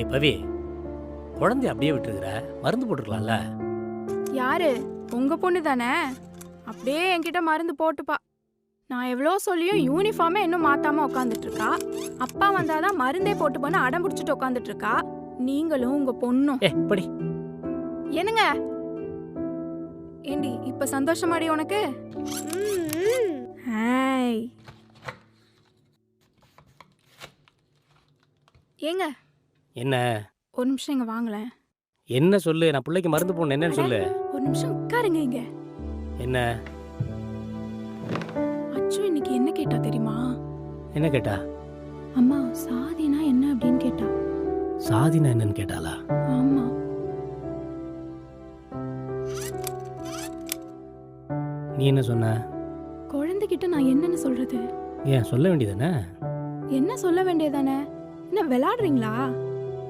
ஏய் பவி குழந்தைய அப்படியே விட்டுருக்குற? மருந்து போட்டுருக்கலாம்ல? யாரு? உங்க பொண்ணு தானே? அப்படியே என்கிட்ட மருந்து போட்டுப்பா. நான் எவ்வளோ சொல்லியும் யூனிஃபார்மே இன்னும் மாத்தாம உட்காந்துட்டு இருக்கா அப்பா வந்தாதான் மருந்தே போட்டு போன அடம் பிடிச்சிட்டு உட்காந்துட்டு இருக்கா நீங்களும் உங்க பொண்ணும். ஏ படி. என்னங்க? ஏண்டி இப்ப சந்தோஷமாடி உனக்கு? ஹாய். ஏங்க என்ன? ஒரு நிமிஷம் இங்க வாங்களேன். என்ன சொல்லு? நான் பிள்ளைக்கு மருந்து போடணும். என்னன்னு சொல்லு? ஒரு நிமிஷம் உட்காருங்க இங்க. என்ன? அச்சு இன்னைக்கு என்ன கேட்டா தெரியுமா? என்ன கேட்டா? அம்மா சாதினா என்ன அப்படின்னு கேட்டா. சாதினா என்னன்னு கேட்டாளா? ஆமா. நீ என்ன சொன்ன? குழந்தைகிட்ட நான் என்னன்னு சொல்றது? ஏன் சொல்ல வேண்டியதானே என்ன சொல்ல வேண்டியதானே என்ன விளையாடுறீங்களா?